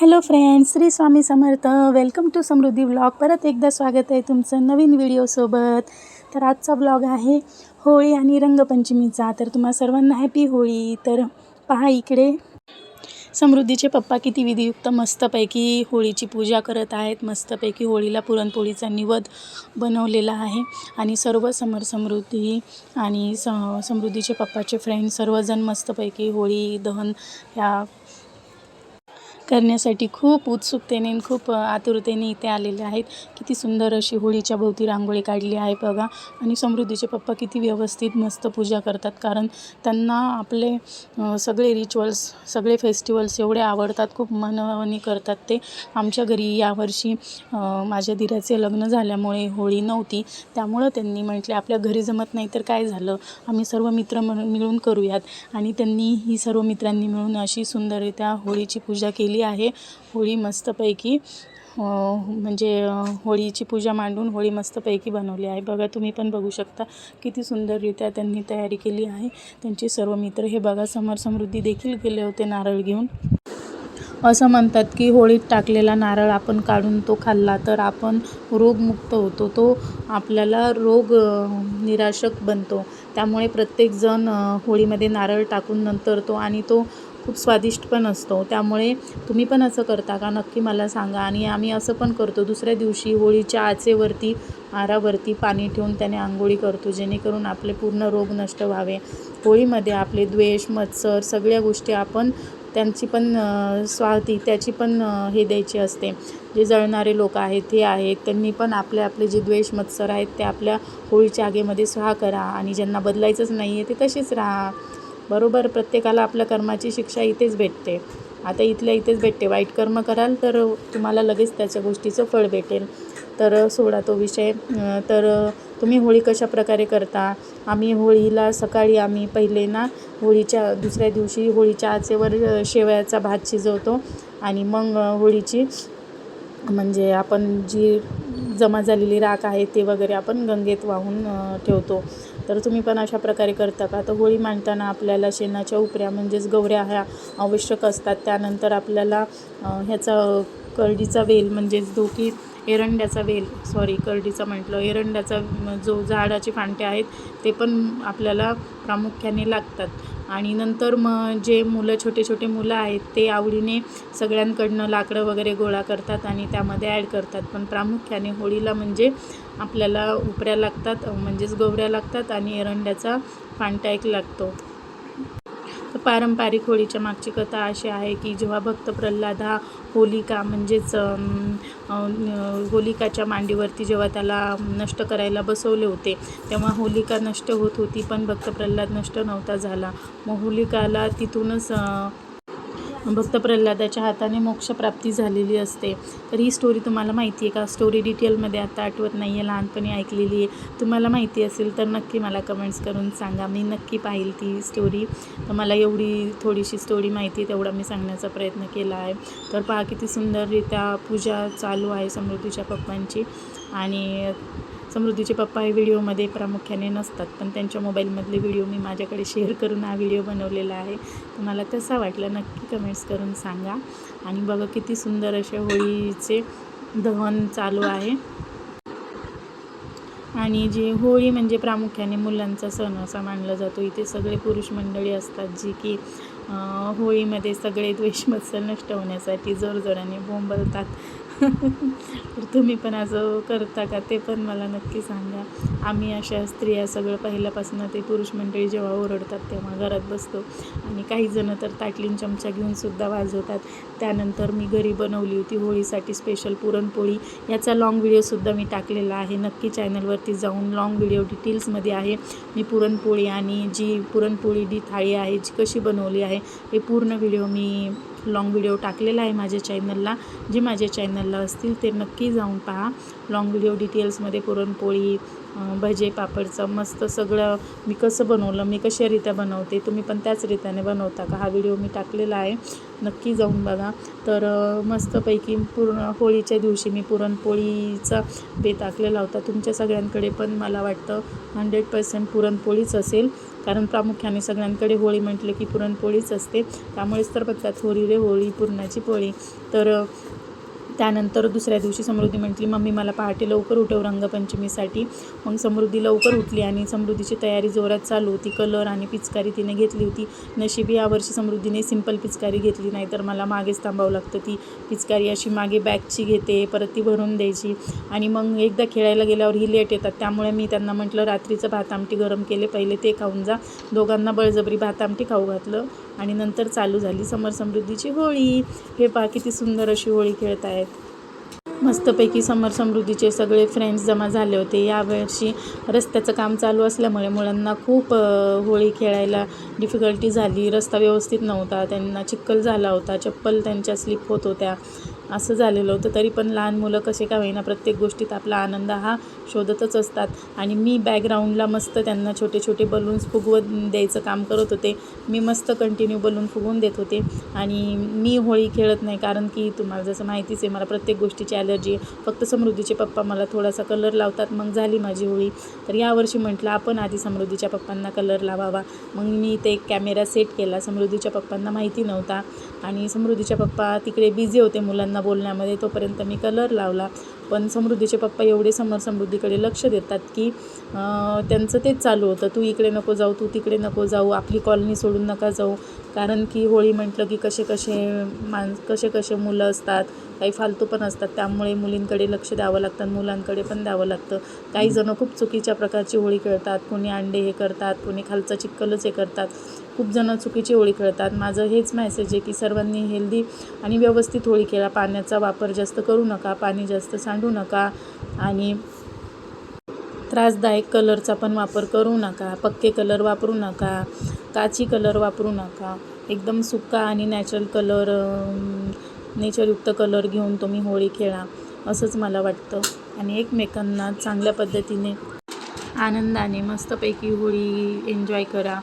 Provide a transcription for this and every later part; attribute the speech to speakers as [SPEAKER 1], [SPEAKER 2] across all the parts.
[SPEAKER 1] Hello friends Shri Swami Samarth welcome to Samruddhi blog परत एकदा स्वागत आहे तुमचं नवीन व्हिडिओसोबत तर आजचा ब्लॉग आहे होळी आणि रंगपंचमीचा. तर तुम्हा सर्वांना हॅपी होळी. तर पहा इकडे. समृद्धीचे पप्पा किती विधियुक्त मस्तपैकी होळीची पूजा करत आहेत. मस्तपैकी होळीला पुरणपोळीचा निवद बनवलेला आहे. आणि सर्व समर समृद्धी आणि स समृद्धीचे पप्पाचे फ्रेंड सर्वजण मस्तपैकी होळी दहन ह्या करण्यासाठी खूप उत्सुकतेने आणि खूप आतुरतेने इथे आलेले आहेत. किती सुंदर अशी होळीच्या भोवती रांगोळी काढली आहे बघा. आणि समृद्धीचे पप्पा किती व्यवस्थित मस्त पूजा करतात. कारण त्यांना आपले सगळे रिच्युअल्स सगळे फेस्टिवल्स एवढे आवडतात. खूप मनवणी करतात ते. आमच्या घरी यावर्षी माझ्या दिराचे लग्न झाल्यामुळे होळी नव्हती. त्यामुळं त्यांनी म्हटले आपल्या घरी जमत नाही तर काय झालं? आम्ही सर्व मित्र म्हणून मिळून करूयात. आणि त्यांनी ही सर्व मित्रांनी मिळून अशी सुंदररित्या होळीची पूजा केली आहे. होळी मस्तपैकी म्हणजे होळीची पूजा मांडून होळी मस्तपैकी बनवली आहे. बघा तुम्ही पण बघू शकता किती सुंदररित्या त्यांनी तयारी केली आहे. त्यांचे सर्व मित्र हे बघा समर समृद्धी देखील गेले होते नारळ घेऊन. असं म्हणतात की होळीत टाकलेला नारळ आपण काढून तो खाल्ला तर आपण रोगमुक्त होतो. तो आपल्याला रोग निराशक बनतो. त्यामुळे प्रत्येकजण होळीमध्ये नारळ टाकून नंतर तो आणि तो खूप स्वादिष्ट पण असतो. त्यामुळे तुम्ही पण असं करता का? नक्की मला सांगा. आणि आम्ही असं पण करतो. दुसऱ्या दिवशी होळीच्या आचेवरती आरावरती पाणी ठेवून त्याने आंघोळी करतो जेणेकरून आपले पूर्ण रोग नष्ट व्हावे. होळीमध्ये आपले द्वेष मत्सर सगळ्या गोष्टी आपण त्यांची पण स्वाती त्याची पण हे द्यायची असते. जे जळणारे लोक आहेत हे आहेत त्यांनी पण आपले आपले जे द्वेष मत्सर आहेत ते आपल्या होळीच्या आगेमध्ये स्वाहा करा. आणि ज्यांना बदलायचंच नाही आहे ते तसेच राहा. बरोबर प्रत्येकाला आपल्या कर्माची शिक्षा इथेच भेटते. आता इथल्या इथेच भेटते. वाईट कर्म कराल तर तुम्हाला लगेच त्याच्या गोष्टीचं फळ भेटेल. तर सोडा तो विषय. तर तुम्ही होळी कशा प्रकारे करता? आम्ही होळीला सकाळी आम्ही पहिले ना होळीच्या दुसऱ्या दिवशी होळीच्या आचेवर शेवयाचा भात शिजवतो. आणि मग होळीची म्हणजे आपण जी जमा झालेली राख आहे ते वगैरे आपण गंगेत वाहून ठेवतो. तर तुम्ही पण अशा प्रकारे करता का? तर होळी मांडताना आपल्याला शेणाच्या उपऱ्या म्हणजेच गवऱ्या ह्या आवश्यक असतात. त्यानंतर आपल्याला ह्याचा करडीचा वेल म्हणजेच धोकी एरंड्याचा वेल सॉरी करडीचा म्हटलं एरंड्याचा जो झाडाचे फांटे आहेत ते पण आपल्याला प्रामुख्याने लागतात. आणि नंतर मग जे मुलं छोटे छोटे मुलं आहेत ते आवडीने सगळ्यांकडनं लाकडं वगैरे गोळा करतात आणि त्यामध्ये ॲड करतात. पण प्रामुख्याने होळीला म्हणजे आपल्याला उपऱ्या लागतात म्हणजेच गोवऱ्या लागतात आणि एरंड्याचा फांटा एक लागतो. तर पारंपरिक होळीच्या मागची कथा अशी आहे की जेव्हा भक्त प्रल्हाद हा होलिका म्हणजेच होलिकाच्या मांडीवरती जेव्हा त्याला नष्ट करायला बसवले होते तेव्हा होलिका नष्ट होत होती पण भक्त प्रल्हाद नष्ट नव्हता झाला. मग होलिकाला तिथूनच भक्त प्रल्हादाच्या हाताने मोक्षप्राप्ती झालेली असते. तर ही स्टोरी तुम्हाला माहिती आहे का? स्टोरी डिटेलमध्ये आता आठवत नाही आहे लहानपणी ऐकलेली आहे. तुम्हाला माहिती असेल तर नक्की मला कमेंट्स करून सांगा. मी नक्की पाहिल ती स्टोरी तर मला एवढी थोडीशी स्टोरी माहिती आहे तेवढा मी सांगण्याचा प्रयत्न केला आहे. तर पहा किती सुंदररित्या पूजा चालू आहे समृद्धीच्या पप्पांची. आणि समृद्धीचे पप्पा हे व्हिडिओमध्ये प्रामुख्याने नसतात पण त्यांच्या मोबाईलमधले व्हिडिओ मी माझ्याकडे शेअर करून हा व्हिडिओ बनवलेला आहे. तुम्हाला कसा वाटला नक्की कमेंट्स करून सांगा. आणि बघा किती सुंदर असे होळीचे दहन चालू आहे. आणि जे होळी म्हणजे प्रामुख्याने मुलांचा सण असा मानला जातो. इथे सगळे पुरुष मंडळी असतात जी की होळीमध्ये सगळे द्वेष मत्सर नष्ट होण्यासाठी जोरजोराने बोंबलतात. तर तुम्ही पण असं करता का? ते पण मला नक्की सांगा. आम्ही अशा स्त्रिया सगळं पहिल्यापासून ते पुरुष मंडळी जेव्हा ओरडतात तेव्हा घरात बसतो. आणि काही जणं तर ताटलीन चमचा घेऊन सुद्धा वाजवतात. त्यानंतर मी घरी बनवली होती होळीसाठी स्पेशल पुरणपोळी. याचा लाँग व्हिडिओसुद्धा मी टाकलेला आहे. नक्की चॅनलवरती जाऊन लाँग व्हिडिओ डिटेल्समध्ये आहे. मी पुरणपोळी आणि जी पुरणपोळी जी थाळी आहे जी कशी बनवली आहे हे पूर्ण व्हिडिओ मी लाँग व्हिडिओ टाकलेला आहे माझ्या चॅनलला जे माझ्या चॅनलला असतील ते नक्की जाऊन पहा. लाँग व्हिडिओ डिटेल्समध्ये पुरणपोळी भजे पापडचं मस्त सगळं मी कसं बनवलं मी कशारीत्या बनवते तुम्ही पण त्याच रीतीने बनवता का? हा व्हिडिओ मी टाकलेला आहे. नक्की जाऊन बघा. तर मस्तपैकी पूर्ण होळीच्या दिवशी मी पुरणपोळीचा बेत टाकलेला होता. तुमच्या सगळ्यांकडे पण मला वाटतं हंड्रेड पर्सेंट पुरणपोळीच असेल. कारण प्रामुख्याने सगळ्यांकडे होळी म्हटलं की पुरणपोळीच असते. त्यामुळेच तर म्हणतात होळी रे होळी पुरणाची पोळी. तर त्यानंतर दुसऱ्या दिवशी समृद्धी म्हटली मम्मी मला पहाटे लवकर उठव रंगपंचमीसाठी. मग समृद्धी लवकर उठली आणि समृद्धीची तयारी जोरात चालू होती. कलर आणि पिचकारी तिने घेतली होती. नशिबी यावर्षी समृद्धीने सिंपल पिचकारी घेतली नाही तर मला मागेच थांबावं लागतं. ती पिचकारी अशी मागे बॅगची घेते परत ती भरून द्यायची. आणि मग एकदा खेळायला गेल्यावर ही लेट येतात. त्यामुळे मी त्यांना म्हटलं रात्रीचं भात आमटी गरम केले पहिले ते खाऊन जा. दोघांना बळजबरी भात आमटी खाऊ घातलं. आणि नंतर चालू झाली समर समृद्धीची होळी. हे पहा किती सुंदर अशी होळी खेळत आहेत मस्तपैकी समर समृद्धीचे सगळे फ्रेंड्स जमा झाले होते. यावर्षी रस्त्याचं काम चालू असल्यामुळे मुलांना खूप होळी खेळायला डिफिकल्टी झाली. रस्ता व्यवस्थित नव्हता. त्यांना चिखल झाला होता. चप्पल त्यांच्या स्लिप होत होत्या. असं झालेलं होतं. तरी पण लहान मुलं कसे का होईना प्रत्येक गोष्टीत आपला आनंद हा शोधतच असतात. आणि मी बॅकग्राऊंडला मस्त त्यांना छोटे छोटे बलून्स फुगवत द्यायचं काम करत होते. मी मस्त कंटिन्यू बलून फुगवून देत होते. आणि मी होळी खेळत नाही कारण की तुम्हाला जसं माहितीच आहे मला प्रत्येक गोष्टीची ॲलर्जी आहे. फक्त समृद्धीचे पप्पा मला थोडासा कलर लावतात. मग झाली माझी होळी. तर यावर्षी म्हटलं आपण आधी समृद्धीच्या पप्पांना कलर लावावा. मग मी ते एक कॅमेरा सेट केला. समृद्धीच्या पप्पांना माहिती नव्हता. आणि समृद्धीच्या पप्पा तिकडे बिझी होते मुलांना बोलण्यामध्ये तोपर्यंत मी कलर लावला. पण समृद्धीचे पप्पा एवढे समोर समृद्धीकडे लक्ष देतात की त्यांचं तेच चालू होतं. तू इकडे नको जाऊ तू तिकडे नको जाऊ आपली कॉलनी सोडून नका जाऊ. कारण की होळी म्हटलं की कसे कसे मान कसे कसे मुलं असतात काही फालतू पण असतात. त्यामुळे मुलींकडे लक्ष द्यावं लागतं मुलांकडे पण द्यावं लागतं. काही जणं खूप चुकीच्या प्रकारची होळी खेळतात कोणी अंडे हे करतात कोणी खालचं चिक्कलच हे करतात. खूप जणं चुकीची होळी खेळतात. माझं हेच मेसेज आहे की सर्वांनी हेल्दी आणि व्यवस्थित होळी खेळा पाण्याचा वापर जास्त करू नका पाणी जास्त सांडू नका आणि त्रासदायक कलरचा पण वापर करू नका पक्के कलर वापरू नका काची कलर वापरू नका. एकदम सुका आणि नॅचरल कलर नेचरयुक्त कलर घेऊन तुम्ही होळी खेळा असंच मला वाटतं. आणि एकमेकांना चांगल्या पद्धतीने आनंदाने मस्तपैकी होळी एन्जॉय करा.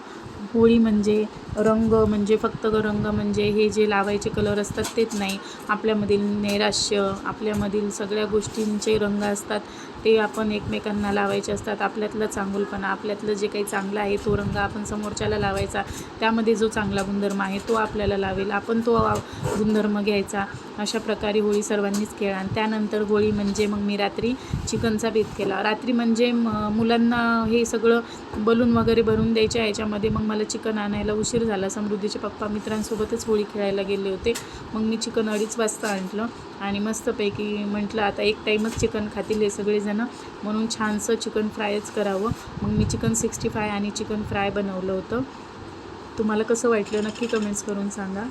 [SPEAKER 1] होळी म्हणजे रंग म्हणजे फक्त रंग म्हणजे हे जे लावायचे कलर असतात तेच नाही. आपल्यामधील नैराश्य आपल्यामधील सगळ्या गोष्टींचे रंग असतात. ते आपण एकमेकांना लावायचे असतात. आपल्यातलं चांगुलपणा आपल्यातलं जे काही चांगलं आहे तो रंग आपण समोरच्याला लावायचा. त्यामध्ये जो चांगला गुणधर्म आहे तो आपल्याला लावेल. आपण तो गुणधर्म घ्यायचा. अशा प्रकारे होळी सर्वांनीच खेळा. आणि त्यानंतर होळी म्हणजे मग मी रात्री चिकनचा बेत केला. रात्री म्हणजे म- मुलांना हे सगळं बलून वगैरे भरून द्यायच्या याच्यामध्ये मग मला चिकन आणायला उशीर झाला. समृद्धीचे पप्पा मित्रांसोबतच होळी खेळायला गेले होते. मग मी चिकन अडीच वाजता आणलं. आणि मस्तपैकी म्हटलं आता एक टाईमच चिकन खातील हे सगळेजणं. म्हणून छानसं चिकन फ्रायच करावं. मग मी चिकन सिक्स्टी फाय आणि चिकन फ्राय बनवलं होतं. तुम्हाला कसं वाटलं नक्की कमेंट्स करून सांगा.